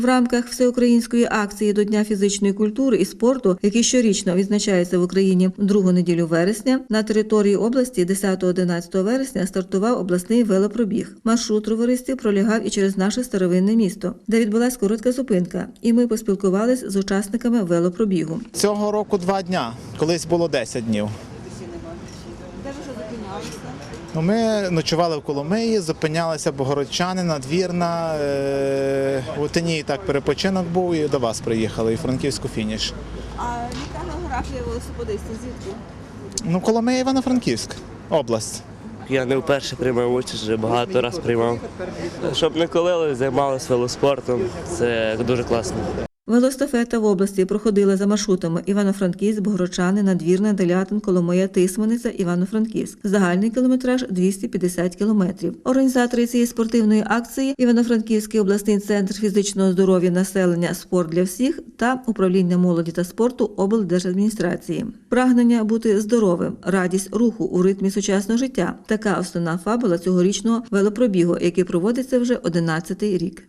В рамках всеукраїнської акції до Дня фізичної культури і спорту, який щорічно відзначається в Україні другу неділю вересня, на території області 10-11 вересня стартував обласний велопробіг. Маршрут товаристві пролягав і через наше старовинне місто, де відбулась коротка зупинка, і ми поспілкувались з учасниками велопробігу. Цього року два дня, колись було 10 днів. Де ви вже зупинялися? Ну, ми ночували в Коломиї, зупинялися Богородчани, Надвірна, е- у Тині так перепочинок був і до вас приїхали, і Франківську фініш. А яка географія велосипедистів? Звідки? Ну, Коломия, Івано-Франківськ, область. Я не вперше приймав участь, вже багато разів приймав. Щоб не колили, займалися велоспортом. Це дуже класно. Велостафета в області проходила за маршрутами Івано-Франківськ, Богородчани, Надвірна, Делятин, Коломия, Тисмениця, Івано-Франківськ. Загальний кілометраж 250 кілометрів. Організатори цієї спортивної акції Івано-Франківський обласний центр фізичного здоров'я населення Спорт для всіх та управління молоді та спорту облдержадміністрації. Прагнення бути здоровим, радість руху у ритмі сучасного життя. Така основна фабула цьогорічного велопробігу, який проводиться вже 11-й рік.